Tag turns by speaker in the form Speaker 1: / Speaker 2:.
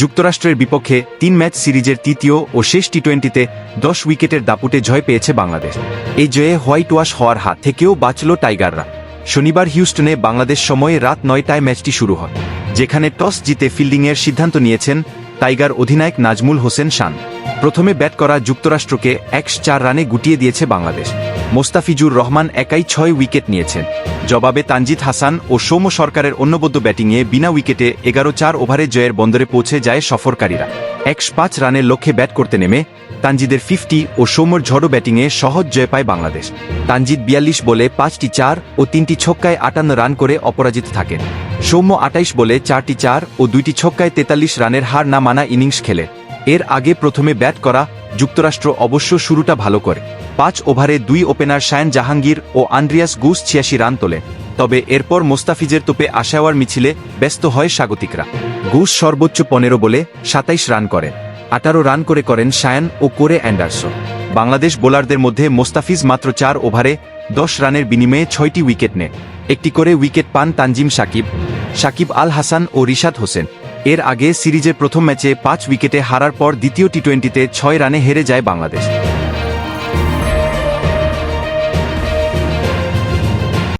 Speaker 1: যুক্তরাষ্ট্রের বিপক্ষে তিন ম্যাচ সিরিজের তৃতীয় ও শেষ টি টোয়েন্টিতে দশ উইকেটের দাপুটে জয় পেয়েছে বাংলাদেশ। এই জয়ে হোয়াইট ওয়াশ হওয়ার হাত থেকেও বাঁচল টাইগাররা। শনিবার হিউস্টনে বাংলাদেশ সময়ে রাত নয়টায় ম্যাচটি শুরু হয়, যেখানে টস জিতে ফিল্ডিংয়ের সিদ্ধান্ত নিয়েছেন টাইগার অধিনায়ক নাজমুল হোসেন শান। প্রথমে ব্যাট করা যুক্তরাষ্ট্রকে একশ চার রানে গুটিয়ে দিয়েছে বাংলাদেশ। মোস্তাফিজুর রহমান একাই ছয় উইকেট নিয়েছেন। জবাবে তানজিদ হাসান ও সৌম্য সরকারের অন্যবদ্য ব্যাটিংয়ে বিনা উইকেটে এগারো চার ওভারে জয়ের বন্দরে পৌঁছে যায় সফরকারীরা। একশো পাঁচ রানের লক্ষ্যে ব্যাট করতে নেমে তানজিদের ফিফটি ও সৌম্যর ঝড়ো ব্যাটিংয়ে সহজ জয় পায় বাংলাদেশ। তানজিদ বিয়াল্লিশ বলে পাঁচটি চার ও তিনটি ছক্কায় আটান্ন রান করে অপরাজিত থাকেন। সৌম্য আটাইশ বলে চারটি চার ও দুইটি ছক্কায় তেতাল্লিশ রানের হার না মানা ইনিংস খেলে। এর আগে প্রথমে ব্যাট করা যুক্তরাষ্ট্র অবশ্য শুরুটা ভালো করে। পাঁচ ওভারে দুই ওপেনার শায়ন জাহাঙ্গীর ও আন্দ্রিয়াস গুস ছিয়াশি রান তোলে। তবে এরপর মোস্তাফিজের তোপে আশাওয়ার মিছিলে ব্যস্ত হয় স্বাগতিকরা। গুস সর্বোচ্চ পনেরো বলে সাতাইশ রান করেন আঠারো রান করে করেন শায়ান ও করে অ্যান্ডারসন। বাংলাদেশ বোলারদের মধ্যে মোস্তাফিজ মাত্র চার ওভারে দশ রানের বিনিময়ে ছয়টি উইকেট নেয়। একটি করে উইকেট পান তানজিম সাকিব সাকিব আল হাসান ও রিশাদ হোসেন। এর আগে সিরিজের প্রথম ম্যাচে পাঁচ উইকেটে হারার পর দ্বিতীয় টি টোয়েন্টিতে ছয় রানে হেরে যায় বাংলাদেশ।